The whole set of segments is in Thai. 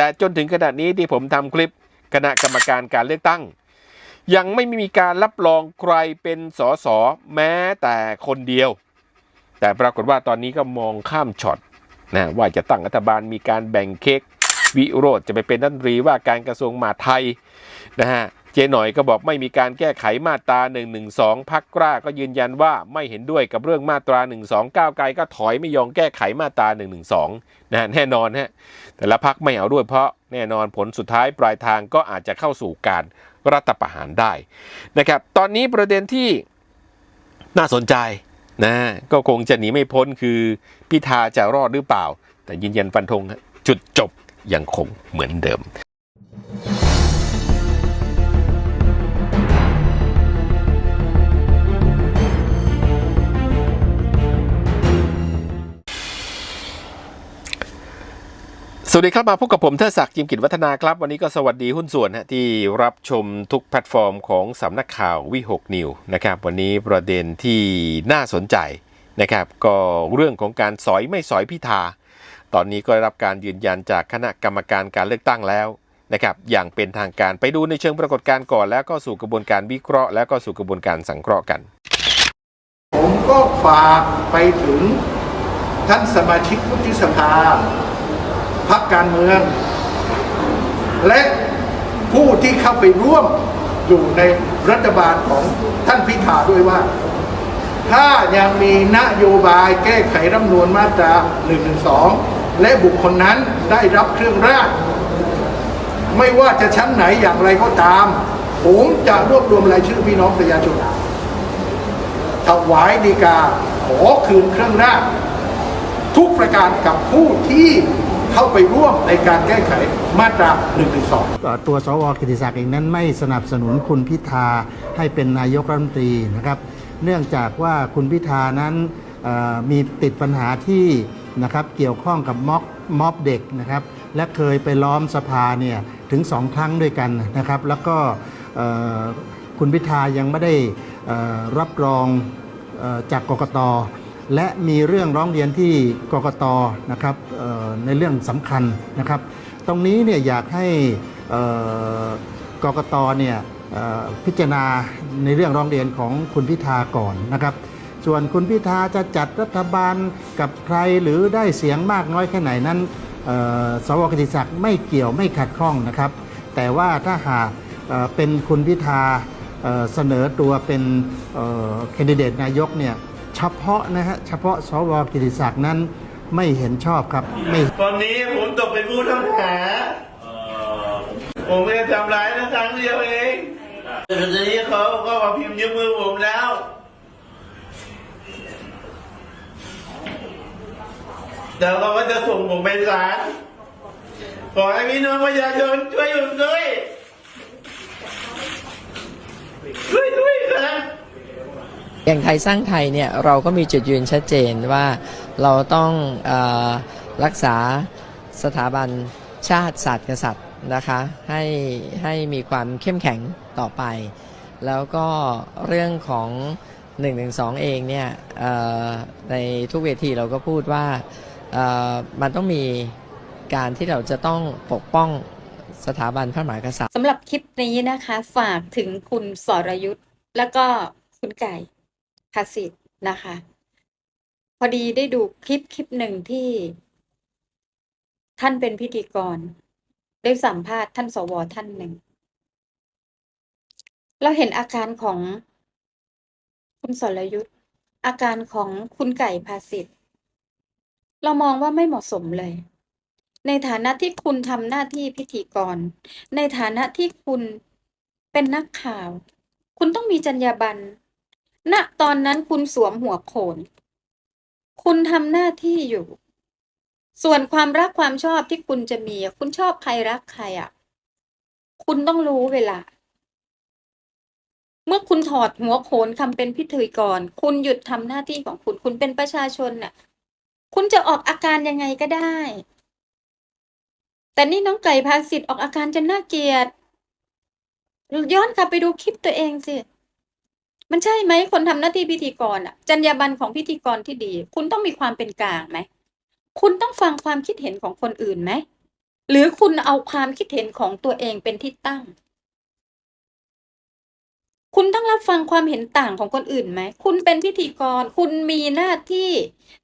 แต่จนถึงขณะนี้ที่ผมทำคลิปคณะกรรมการการเลือกตั้ง ยังไม่มีการรับรองใครเป็นสสแม้แต่คนเดียว แต่ปรากฏว่าตอนนี้ก็มองข้ามช็อตนะว่าจะตั้งรัฐบาลมีการแบ่งเค้กวิโรธจะไปเป็นรัฐมนตรีว่าการกระทรวงมหาดไทยนะฮะ เจหน่อยก็บอกไม่มีการแก้ไขมาตรา112พักกล้าก็ยืนยันว่าไม่เห็นด้วยกับเรื่องมาตรา 12ก้าวไกลก็ถอยไม่ยอมแก้ไขมาตรา112นะฮะแน่นอนฮะแต่ละพักไม่เอาด้วยเพราะแน่นอนผลสุดท้ายปลายทางก็อาจจะเข้าสู่การรัฐประหารได้นะครับตอนนี้ประเด็นที่น่าสนใจนะก็คงจะหนีไม่พ้นคือพิธาจะรอดหรือเปล่า แต่ยืนยันฟันธงจุดจบยังคงเหมือนเดิม สวัสดีครับมาพบกับผมเทดศักดิ์จิมกิจวัฒนาครับ วันนี้ก็สวัสดีหุ้นส่วนฮะที่รับชมทุกแพลตฟอร์มของสำนักข่าววิหกนิวนะครับวันนี้ประเด็นที่น่าสนใจนะครับก็เรื่องของการสอยไม่สอยพิธา ตอนนี้ก็ได้รับการยืนยันจากคณะกรรมการการเลือกตั้งแล้วนะครับอย่างเป็นทางการไปดูในเชิงปรากฏการณ์ก่อน แล้วก็สู่กระบวนการวิเคราะห์ แล้วก็สู่กระบวนการสังเคราะห์กัน ผมก็ฝากไปถึงท่านสมาชิกวุฒิสภา พักการเมือง และผู้ที่เข้าไปร่วมอยู่ในรัฐบาลของท่านพิธาด้วยว่า ถ้ายังมีนโยบายแก้ไขรัฐธรรมนูญมาตรา112 และบุคคลนั้นได้รับเครื่องราชไม่ว่าจะชั้นไหนอย่างไรก็ตาม ผมจะรวบรวมรายชื่อพี่น้องประชาชนถวายดีกาขอคืนเครื่องราชทุกประการกับผู้ที่ เข้าไปร่วมในการแก้ไขมาตรา112เอ่อตัวสวกิติศักดิ์เองนั้นไม่สนับสนุนคุณพิธาให้เป็นนายกรัฐมนตรีนะครับ เนื่องจากว่าคุณพิธานั้นมีติดปัญหาที่นะครับเกี่ยวข้องกับม็อบม็อบเด็กนะครับ และเคยไปล้อมสภาเนี่ยถึงสองครั้งด้วยกันนะครับ แล้วก็คุณพิธายังไม่ได้รับรองออจากกกต และมีเรื่องร้องเรียนที่กกตนะครับในเรื่องสำคัญนะครับ ตรงนี้เนี่ยอยากให้กกตเนี่ยพิจารณาในเรื่องร้องเรียนของคุณพิธาก่อนนะครับ ส่วนคุณพิธาจะจัดรัฐบาลกับใครหรือได้เสียงมากน้อยแค่ไหนนั้นสวกติศักดิ์ไม่เกี่ยวไม่ขัดข้องนะครับ แต่ว่าถ้าหากเป็นคุณพิธาเอ่อเสนอตัวเป็นแคนดิเดตนายกเนี่ย เฉพาะนะฮะเฉพาะสวกิติศักดิ์นั้นไม่เห็นชอบครับไม่ตอนนี้ผมตกเป็นผู้ต้องหาผมไม่ได้ทำร้ายนะครั้งเดียวเองแต่ตอนนี้เขาก็มาพิมพ์นิ้วมือผมแล้วเดี๋ยวเขาก็จะส่งผมไปศาลขอให้พี่น้องประชาชนช่วยผมด้วยช่วยด้วยครับ อย่างไทยสร้างไทยเนี่ยเราก็มีจุดยืนชัดเจนว่าเราต้องออรักษาสถาบันชาติศาสตร์กษัตริย์นะคะให้ให้มีความเข้มแข็งต่อไป แล้วก็เรื่องของ1นึเองเนี่ยในทุกเวทีเราก็พูดว่ามันต้องมีการที่เราจะต้องปกป้องสถาบันพระมหากษัตริย์สำหรับคลิปนี้นะคะ ฝากถึงคุณสรยุทธ์แล้วก็คุณไก่ ภาสิทธ์นะคะ พอดีได้ดูคลิปคลิปหนึ่งที่ ท่านเป็นพิธีกร ได้สัมภาษณ์ท่านสวท่านหนึ่ง เราเห็นอาการของคุณสรยุทธ์อาการของคุณไก่ภาสิทธ์เรามองว่าไม่เหมาะสมเลย ในฐานะที่คุณทำหน้าที่พิธีกร ในฐานะที่คุณเป็นนักข่าว คุณต้องมีจรรยาบรรณ ณตอนนั้นคุณสวมหัวโขน คุณทำหน้าที่อยู่ ส่วนความรักความชอบที่คุณจะมี คุณชอบใครรักใครอะ คุณต้องรู้เวลา เมื่อคุณถอดหัวโขนคำเป็นพิธีกร คุณหยุดทำหน้าที่ของคุณ คุณเป็นประชาชนน่ะ คุณจะออกอาการยังไงก็ได้ แต่นี่น้องไก่ภาสิทธิ์ออกอาการจนน่าเกลียดย้อนกลับไปดูคลิปตัวเองสิ มันใช่ไหมคนทำหน้าที่พิธีกรอะจรรยาบรรณของพิธีกรที่ดี คุณต้องมีความเป็นกลางไหมคุณต้องฟังความคิดเห็นของคนอื่นไหมหรือคุณเอาความคิดเห็นของตัวเองเป็นที่ตั้ง คุณต้องรับฟังความเห็นต่างของคนอื่นไหม คุณเป็นพิธีกร คุณมีหน้าที่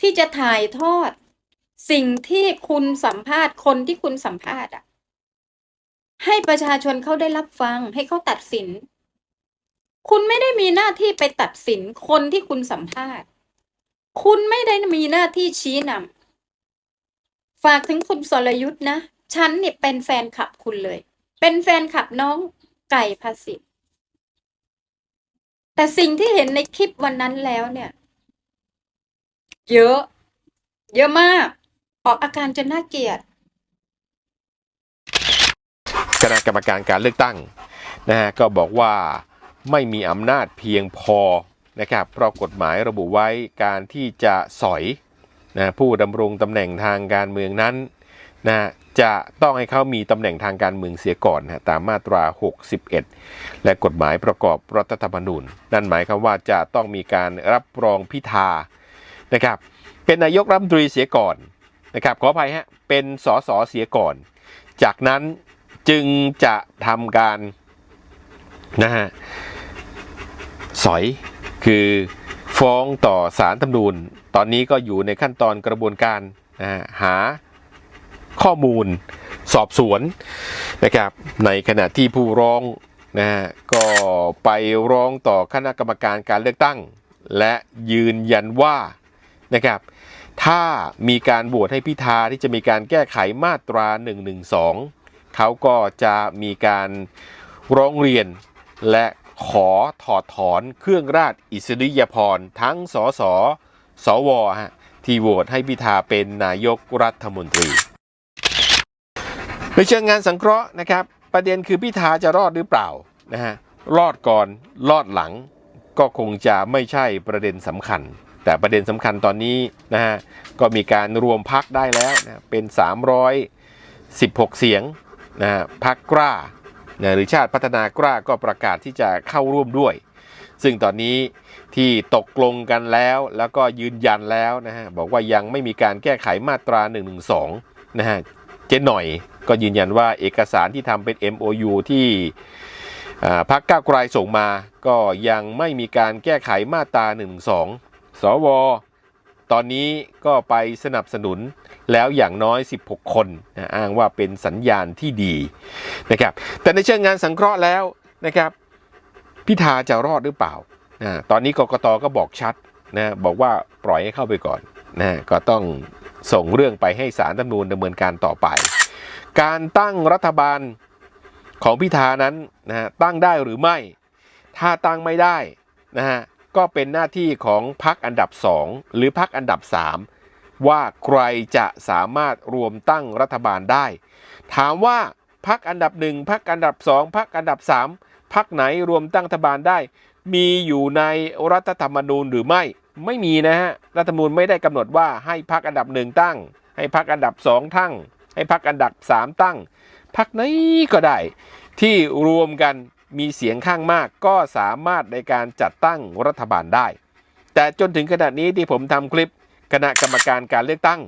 ที่จะถ่ายทอด สิ่งที่คุณสัมภาษณ์คนที่คุณสัมภาษณ์อะ ให้ประชาชนเขาได้รับฟังให้เขาตัดสิน คุณไม่ได้มีหน้าที่ไปตัดสินคนที่คุณสัมภาษณ์ คุณไม่ได้มีหน้าที่ชี้นำฝากถึงคุณสรยุทธ์นะ ฉันเนี่ยเป็นแฟนคลับคุณเลย เป็นแฟนคลับน้องไก่ภาสิทธิ์แต่สิ่งที่เห็นในคลิปวันนั้นแล้วเนี่ย เยอะ เยอะมาก ออกอาการจนน่าเกลียดคณะกรรมการการเลือกตั้งนะฮะก็บอกว่า ไม่มีอำนาจเพียงพอนะครับเพราะกฎหมายระบุไว้การที่จะสอยนะผู้ดำรงตำแหน่งทางการเมืองนั้นนะจะต้องให้เขามีตำแหน่งทางการเมืองเสียก่อนนะตามมาตรา 61 และกฎหมายประกอบรัฐธรรมนูญ นั่นหมายความว่าจะต้องมีการรับรองพิธานะครับเป็นนายกรัฐมนตรีเสียก่อนนะครับขออภัยฮะเป็นสสเสียก่อน จากนั้นจึงจะทำการ นะฮะสอยคือฟ้องต่อสารธรรมนูญตอนนี้ก็อยู่ในขั้นตอนกระบวนการนะฮะหาข้อมูลสอบสวนนะครับในขณะที่ผู้ร้องนะฮะก็ไปร้องต่อคณะกรรมการการเลือกตั้ง และยืนยันว่านะครับถ้ามีการโหวตให้พิธาที่จะมีการแก้ไขมาตรา 112 เขาก็จะมีการร้องเรียน และขอถอดถอนเครื่องราชอิสริยาภรณ์ทั้งสสสวฮะที่โหวตให้พิธาเป็นนายกรัฐมนตรี ในเชิงงานสังเคราะห์นะครับ ประเด็นคือพิธาจะรอดหรือเปล่านะฮะรอดก่อนรอดหลังก็คงจะไม่ใช่ประเด็นสำคัญ แต่ประเด็นสำคัญตอนนี้นะฮะก็มีการรวมพักได้แล้วนะเป็น 316 เสียงนะฮะพักกล้า นะหรือชาติพัฒนากล้าก็ประกาศที่จะเข้าร่วมด้วย ซึ่งตอนนี้ที่ตกลงกันแล้วแล้วก็ยืนยันแล้วนะฮะบอกว่ายังไม่มีการแก้ไขมาตรา112นะฮะเจ๊หน่อยก็ยืนยันว่าเอกสารที่ทำเป็น MOU ที่อ่าพักก้าวไกลส่งมาก็ยังไม่มีการแก้ไขมาตรา112สว ตอนนี้ก็ไปสนับสนุน แล้วอย่างน้อย 16 คนนะอ้างว่าเป็นสัญญาณที่ดีนะครับแต่ในเชิงงานสังเคราะห์แล้วนะครับพิธาจะรอดหรือเปล่านะตอนนี้กกตก็บอกชัดนะบอกว่าปล่อยให้เข้าไปก่อนนะก็ต้องส่งเรื่องไปให้สารรัฐนูญดำเนินการต่อไป การตั้งรัฐบาลของพิธานั้นนะฮะตั้งได้หรือไม่ ถ้าตั้งไม่ได้นะฮะก็เป็นหน้าที่ของพักอันดับ 2 หรือพักอันดับ 3 ว่าใครจะสามารถรวมตั้งรัฐบาลได้ ถามว่าพักอันดับ1พักอันดับ2พักอันดับ3พักไหนรวมตั้งรัฐบาลได้ มีอยู่ในรัฐธรรมนูญหรือไม่ ไม่มีนะฮะรัฐธรรมนูญไม่ได้กำหนดว่าให้พักอันดับหนึ่งตั้ง ให้พักอันดับสองตั้ง ให้พักอันดับสามตั้งพักไหนก็ได้ ที่รวมกันมีเสียงข้างมากก็สามารถในการจัดตั้งรัฐบาลได้ แต่จนถึงขณะนี้ที่ผมทำคลิป คณะกรรมการการเลือกตั้ง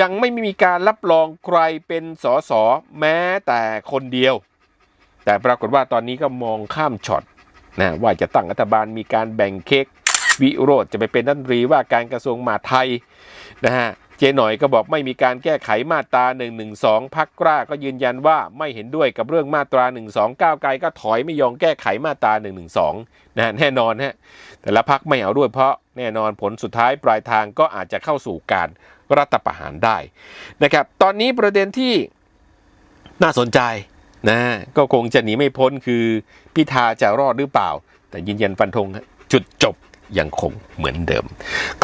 ยังไม่มีการรับรองใครเป็นสสแม้แต่คนเดียว แต่ปรากฏว่าตอนนี้ก็มองข้ามช็อตนะว่าจะตั้งรัฐบาลมีการแบ่งเค้กวิโรธจะไปเป็นรัฐมนตรีว่าการกระทรวงมหาดไทยนะฮะเจหน่อยก็บอกไม่มีการแก้ไขมาตรา112พักกล้าก็ยืนยันว่าไม่เห็นด้วยกับเรื่องมาตรา12ก้าวไกลก็ถอยไม่ยอมแก้ไขมาตรา112นะฮะแน่นอนฮะแต่ละพักไม่เอาด้วยเพราะ แน่นอนผลสุดท้ายปลายทางก็อาจจะเข้าสู่การรัฐประหารได้นะครับ ตอนนี้ประเด็นที่น่าสนใจนะก็คงจะหนีไม่พ้นคือพิธาจะรอดหรือเปล่า แต่ยืนยันฟันธงจุดจบยังคงเหมือนเดิม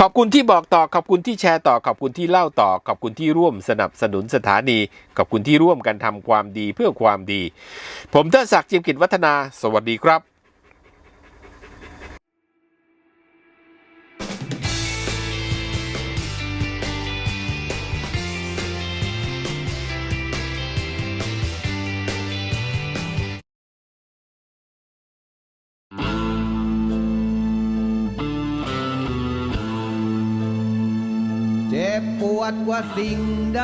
ขอบคุณที่บอกต่อ ขอบคุณที่แชร์ต่อ ขอบคุณที่เล่าต่อ ขอบคุณที่ร่วมสนับสนุนสถานี ขอบคุณที่ร่วมกันทำความดีเพื่อความดี ผมเทิดศักดิ์จิมกิจวัฒนา สวัสดีครับ วดกว่าสิ่งใด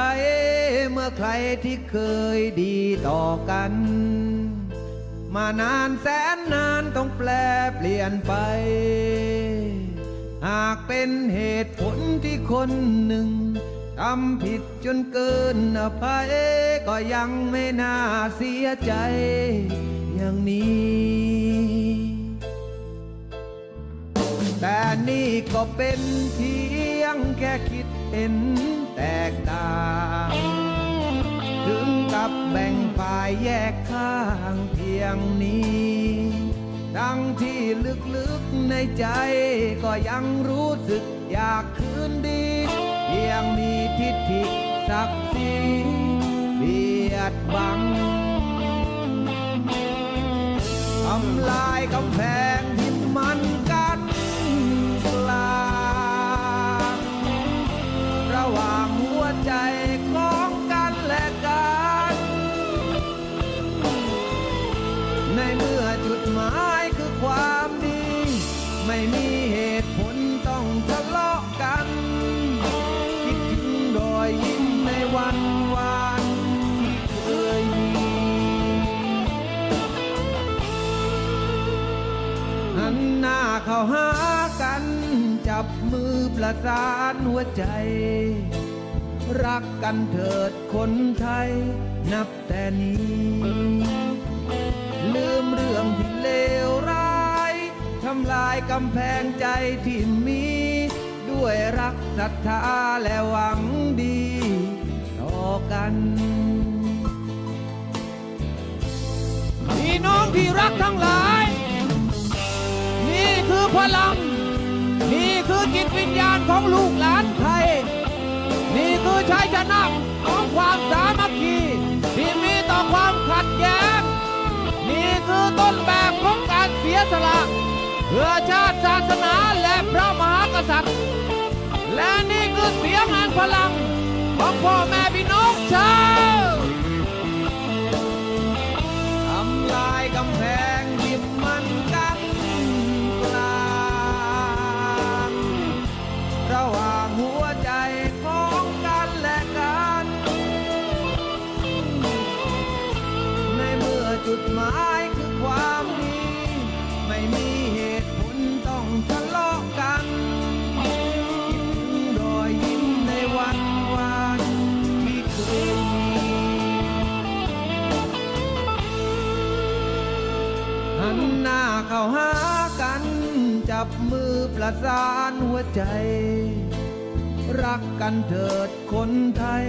เมื่อใครที่เคยดีต่อกัน มานานแสนนานต้องแปลเปลี่ยนไป หากเป็นเหตุผลที่คนหนึ่งทำผิดจนเกินอภัย ก็ยังไม่น่าเสียใจ อย่างนี้ แต่นี่ก็เป็นเพียงแค่คิด เห็นแตกต่าง ถึงกับแบ่งฝ่ายแยกข้างเพียงนี้ ทั้งที่ลึกๆในใจก็ยังรู้สึกอยากคืนดี เพียงมีทิฏฐิศักดิ์ศรีเบียดบังทำลายกำแพง ในเมื่อจุดหมายคือความดี ไม่มีเหตุผลต้องทะเลาะกัน คิดถึงรอยยิ้มในวันวานที่เคยมีหันหน้าเข้าหากัน จับมือประสานหัวใจ รักกันเถิดคนไทยนับแต่นี้ ลืมเรื่องที่เลวร้ายทำลายกำแพงใจที่มี ด้วยรักศรัทธาและหวังดี ต่อกัน พี่น้องที่รักทั้งหลาย นี่คือพลัง นี่คือจิตวิญญาณของลูกหลานไทย นี่คือชัยชนะของความสามัคคีที่มีต่อความขัดแย้ง นี่คือต้นแบบของการเสียสละเพื่อชาติศาสนาและพระมหากษัตริย์ และนี่คือเสียงแห่งพลังของพ่อแม่พี่น้องชาว หันหน้าเข้าหากัน จับมือประสานหัวใจ รักกันเถิดคนไทย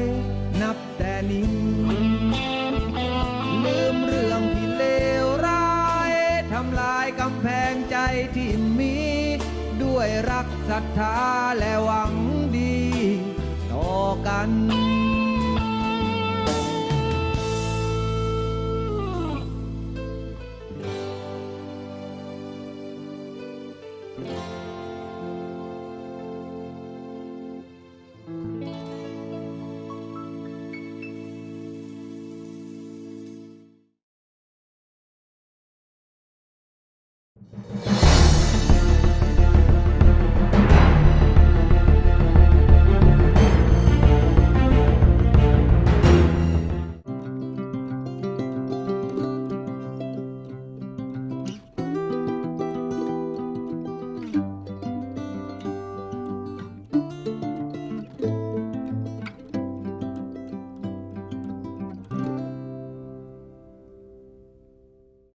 นับแต่นี้ลืมเรื่องที่เลวร้ายทำลายกำแพงใจที่มี ด้วยรักศรัทธาและหวังดี ต่อกัน